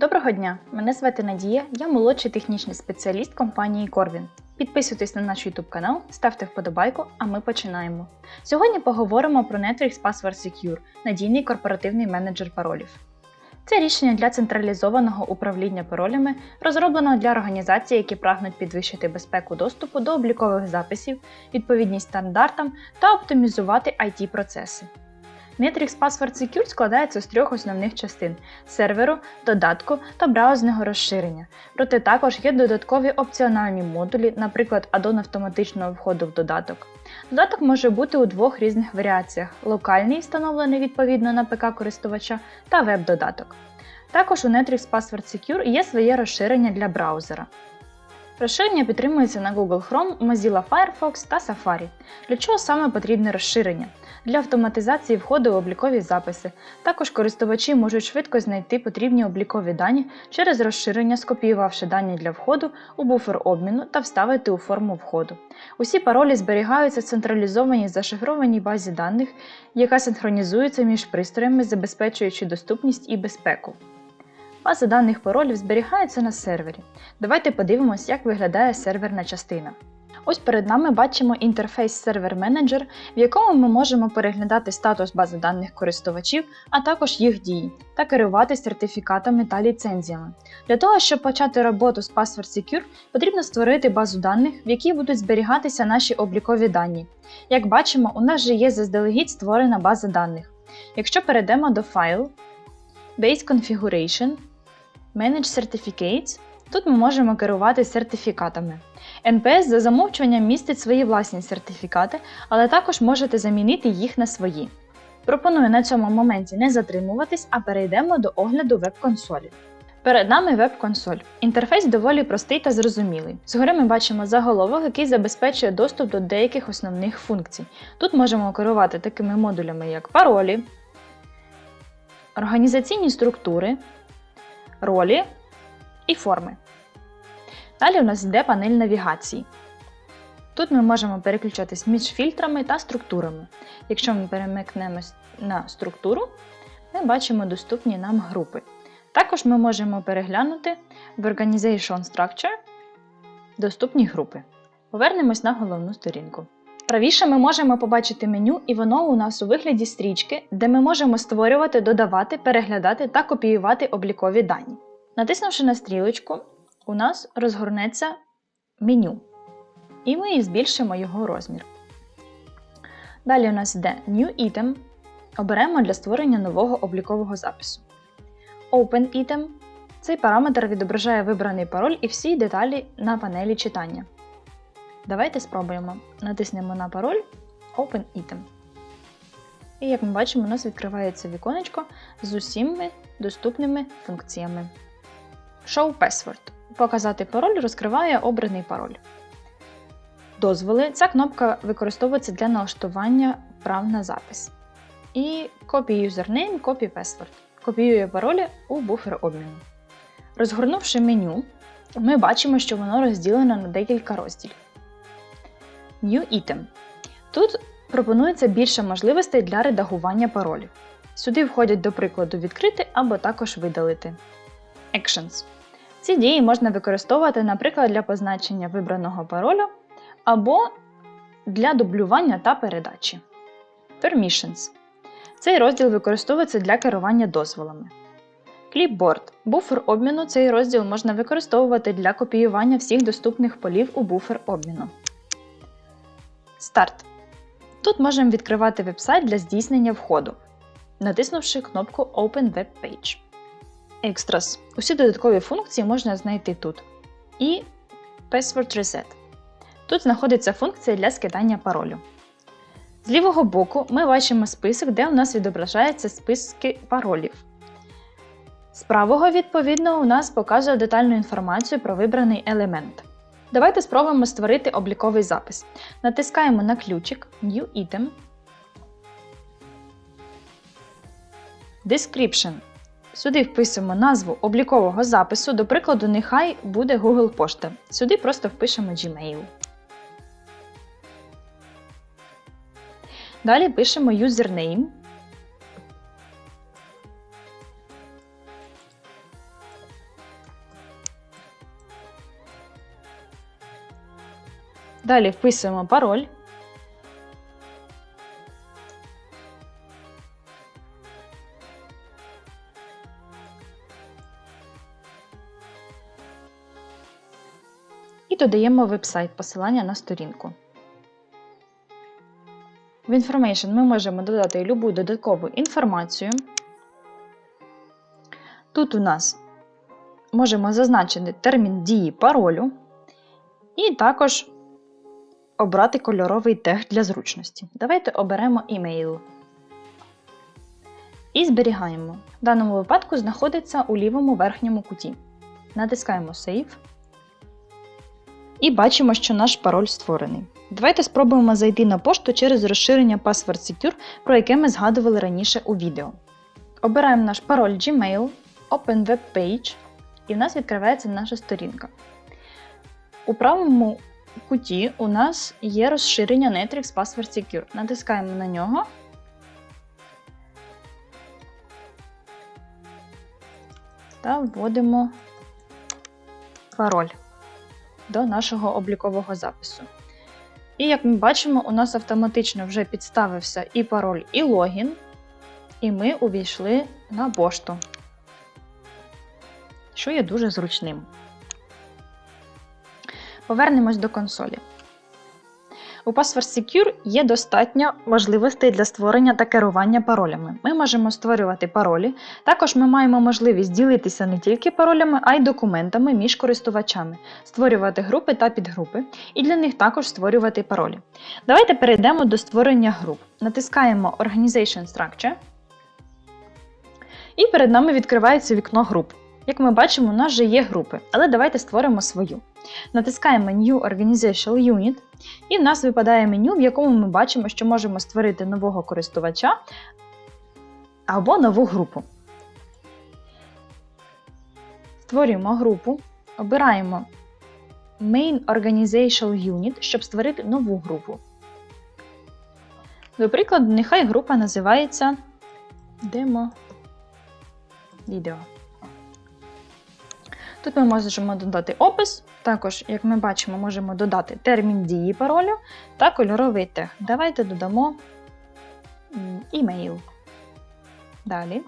Доброго дня! Мене звати Надія, я молодший технічний спеціаліст компанії Corvin. Підписуйтесь на наш YouTube канал, ставте вподобайку, а ми починаємо. Сьогодні поговоримо про Netflix Password Secure надійний корпоративний менеджер паролів. Це рішення для централізованого управління паролями, розроблено для організацій, які прагнуть підвищити безпеку доступу до облікових записів, відповідність стандартам та оптимізувати it процеси Netrix Password Secure складається з трьох основних частин серверу, додатку та браузного розширення. Проте також є додаткові опціональні модулі, наприклад, аддон автоматичного входу в додаток. Додаток може бути у двох різних варіаціях: локальний, встановлений відповідно на ПК користувача, та веб-додаток. Також у Netrix Password Secure є своє розширення для браузера. Розширення підтримується на Google Chrome, Mozilla Firefox та Safari. Для чого саме потрібне розширення? Для автоматизації входу в облікові записи. Також користувачі можуть швидко знайти потрібні облікові дані через розширення, скопіювавши дані для входу у буфер обміну та вставити у форму входу. Усі паролі зберігаються в централізованій зашифрованій базі даних, яка синхронізується між пристроями, забезпечуючи доступність і безпеку. База даних паролів зберігається на сервері. Давайте подивимось, як виглядає серверна частина. Ось перед нами бачимо інтерфейс Server Manager, в якому ми можемо переглядати статус бази даних користувачів, а також їх дії, та керувати сертифікатами та ліцензіями. Для того, щоб почати роботу з Password Secure, потрібно створити базу даних, в якій будуть зберігатися наші облікові дані. Як бачимо, у нас вже є заздалегідь створена база даних. Якщо перейдемо до файл, Base Configuration, Manage Certificates, тут ми можемо керувати сертифікатами. NPS за замовчуванням містить свої власні сертифікати, але також можете замінити їх на свої. Пропоную на цьому моменті не затримуватись, а перейдемо до огляду веб-консолі. Перед нами веб-консоль. Інтерфейс доволі простий та зрозумілий. Згори ми бачимо заголовок, який забезпечує доступ до деяких основних функцій. Тут можемо керувати такими модулями, як паролі, організаційні структури, ролі і форми. Далі у нас йде панель навігації. Тут ми можемо переключатись між фільтрами та структурами. Якщо ми перемикнемось на структуру, ми бачимо доступні нам групи. Також ми можемо переглянути в Organization Structure доступні групи. Повернемось на головну сторінку. Правіше ми можемо побачити меню, і воно у нас у вигляді стрічки, де ми можемо створювати, додавати, переглядати та копіювати облікові дані. Натиснувши на стрілочку, у нас розгорнеться меню, і ми збільшимо його розмір. Далі у нас йде New Item. Оберемо для створення нового облікового запису. Open Item. Цей параметр відображає вибраний пароль і всі деталі на панелі читання. Давайте спробуємо. Натиснемо на пароль Open Item. І як ми бачимо, у нас відкривається віконечко з усіми доступними функціями. Show Password. Показати пароль розкриває обраний пароль. Дозволи. Ця кнопка використовується для налаштування прав на запис. І Copy Username, Copy Password. Копіює паролі у буфер обміну. Розгорнувши меню, ми бачимо, що воно розділено на декілька розділів. New Item. Тут пропонується більше можливостей для редагування паролів. Сюди входять, до прикладу, відкрити або також видалити. Actions. Ці дії можна використовувати, наприклад, для позначення вибраного паролю або для дублювання та передачі. Permissions. Цей розділ використовується для керування дозволами. Clipboard. Буфер обміну цей розділ можна використовувати для копіювання всіх доступних полів у буфер обміну. Старт. Тут можемо відкривати веб-сайт для здійснення входу, натиснувши кнопку Open Web Page. Extras. Усі додаткові функції можна знайти тут. І Password Reset. Тут знаходиться функція для скидання паролю. З лівого боку ми бачимо список, де у нас відображаються списки паролів. З правого, відповідно, у нас показує детальну інформацію про вибраний елемент. Давайте спробуємо створити обліковий запис. Натискаємо на ключик New Item. Description. Сюди вписуємо назву облікового запису, до прикладу, нехай буде Google Пошта. Сюди просто впишемо Gmail. Далі пишемо username. Далі вписуємо пароль. І додаємо веб-сайт посилання на сторінку. В Information ми можемо додати любу додаткову інформацію. Тут у нас можемо зазначити термін дії паролю, і також обрати кольоровий тег для зручності. Давайте оберемо email. І зберігаємо. В даному випадку знаходиться у лівому верхньому куті. Натискаємо Save. І бачимо, що наш пароль створений. Давайте спробуємо зайти на пошту через розширення Password Secure, про яке ми згадували раніше у відео. Обираємо наш пароль Gmail, Open Web Page, і в нас відкривається наша сторінка. У правому куті у нас є розширення Netrix Password Secure. Натискаємо на нього. Та вводимо пароль до нашого облікового запису. І як ми бачимо, у нас автоматично вже підставився і пароль, і логін, і ми увійшли на пошту, що є дуже зручним. Повернемось до консолі. У Password Secure є достатньо можливостей для створення та керування паролями. Ми можемо створювати паролі. Також ми маємо можливість ділитися не тільки паролями, а й документами між користувачами, створювати групи та підгрупи, і для них також створювати паролі. Давайте перейдемо до створення груп. Натискаємо Organization Structure. І перед нами відкривається вікно груп. Як ми бачимо, у нас вже є групи, але давайте створимо свою. Натискаємо New Organizational Unit, і в нас випадає меню, в якому ми бачимо, що можемо створити нового користувача або нову групу. Створюємо групу, обираємо Main Organizational Unit, щоб створити нову групу. До прикладу, нехай група називається Demo Відео. Тут ми можемо додати опис, також, як ми бачимо, можемо додати термін дії паролю та кольоровий тег. Давайте додамо імейл. Далі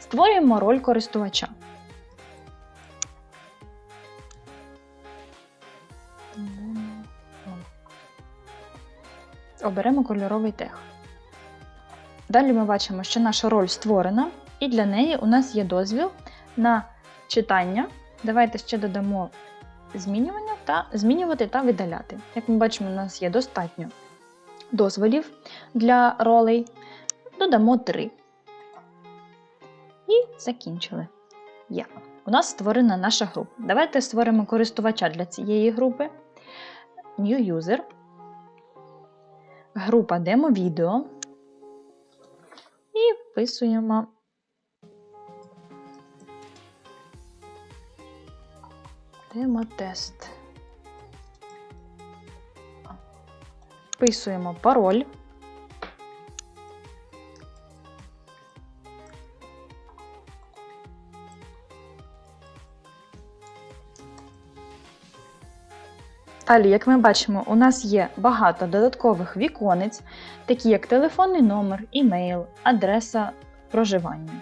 створюємо роль користувача. Оберемо кольоровий тег. Далі ми бачимо, що наша роль створена, і для неї у нас є дозвіл на читання. Давайте ще додамо змінювання та змінювати та видаляти. Як ми бачимо, у нас є достатньо дозволів для ролей. Додамо 3. І закінчили. Є. У нас створена наша група. Давайте створимо користувача для цієї групи. New User. Група демо відео. І вписуємо Демо-тест. Вписуємо пароль. Далі, як ми бачимо, у нас є багато додаткових віконець, такі як телефонний номер, імейл, адреса проживання.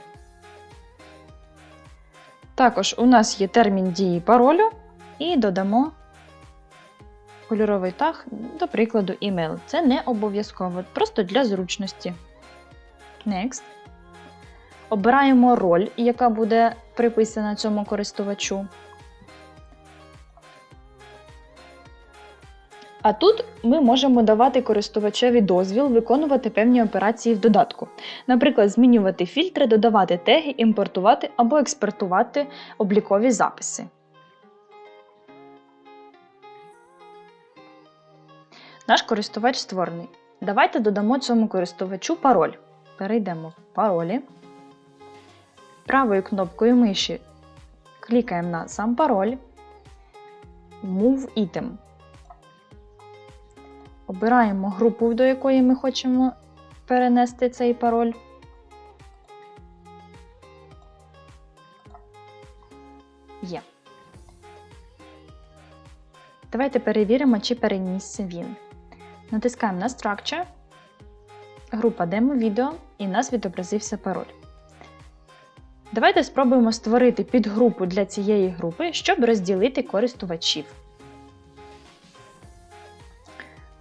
Також у нас є термін дії паролю і додамо кольоровий таг, до прикладу, email. Це не обов'язково, просто для зручності. Next. Обираємо роль, яка буде приписана цьому користувачу. А тут ми можемо давати користувачеві дозвіл виконувати певні операції в додатку. Наприклад, змінювати фільтри, додавати теги, імпортувати або експортувати облікові записи. Наш користувач створений. Давайте додамо цьому користувачу пароль. Перейдемо в паролі. Правою кнопкою миші клікаємо на сам пароль. Move Item. Обираємо групу, до якої ми хочемо перенести цей пароль. Є. Давайте перевіримо, чи перенісся він. Натискаємо на Structure, група демо відео, і в нас відобразився пароль. Давайте спробуємо створити підгрупу для цієї групи, щоб розділити користувачів.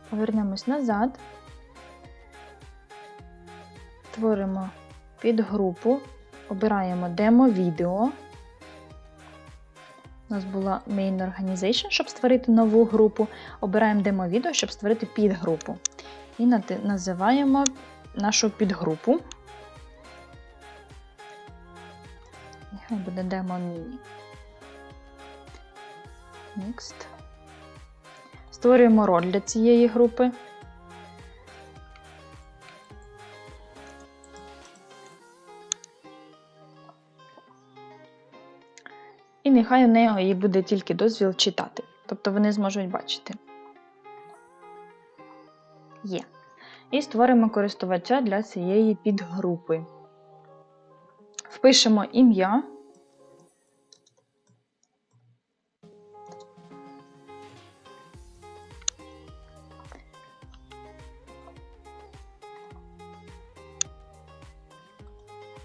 Повернемось назад. Творимо підгрупу, обираємо демо-відео. У нас була Main Organization, щоб створити нову групу. Обираємо демо-відео, щоб створити підгрупу. І називаємо нашу підгрупу. Нехай буде демо міні. Next. Створюємо роль для цієї групи. І нехай у неї буде тільки дозвіл читати. Тобто вони зможуть бачити. Є. І створимо користувача для цієї підгрупи. Впишемо ім'я.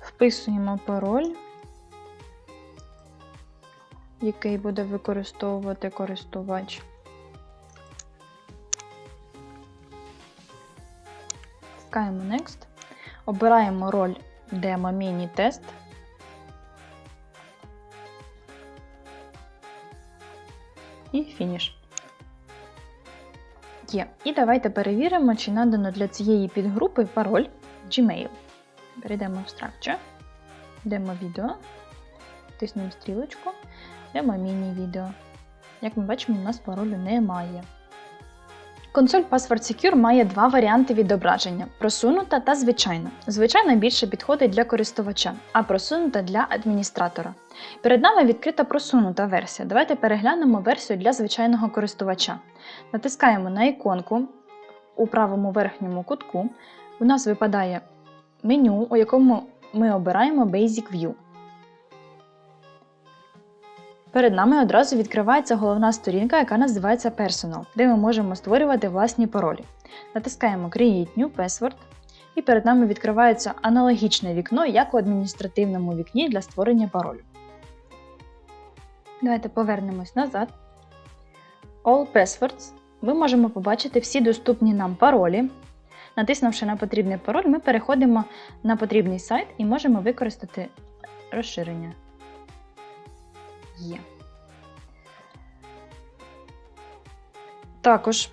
Вписуємо пароль, який буде використовувати користувач. Тискаємо Next. Обираємо роль Mini Test. І фініш. Є. І давайте перевіримо, чи надано для цієї підгрупи пароль Gmail. Перейдемо в Structure, йдемо відео, тиснемо стрілочку, йдемо міні-відео. Як ми бачимо, у нас паролю немає. Консоль Password Secure має два варіанти відображення: просунута та звичайна. Звичайна більше підходить для користувача, а просунута для адміністратора. Перед нами відкрита просунута версія. Давайте переглянемо версію для звичайного користувача. Натискаємо на іконку у правому верхньому кутку. У нас випадає меню, у якому ми обираємо Basic View. Перед нами одразу відкривається головна сторінка, яка називається Personal, де ми можемо створювати власні паролі. Натискаємо Create New Password, і перед нами відкривається аналогічне вікно, як у адміністративному вікні для створення паролю. Давайте повернемось назад. All Passwords. Ми можемо побачити всі доступні нам паролі. Натиснувши на потрібний пароль, ми переходимо на потрібний сайт і можемо використати розширення. Є. Також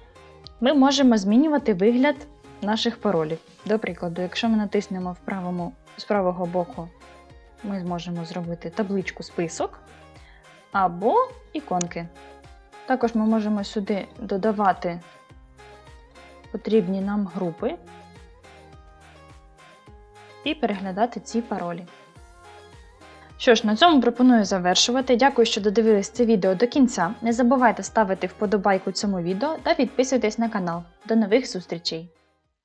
ми можемо змінювати вигляд наших паролів. До прикладу, якщо ми натиснемо в правому, з правого боку, ми зможемо зробити табличку список або іконки. Також ми можемо сюди додавати потрібні нам групи і переглядати ці паролі. Що ж, на цьому пропоную завершувати. Дякую, що додивились це відео до кінця. Не забувайте ставити вподобайку цьому відео та підписуйтесь на канал. До нових зустрічей!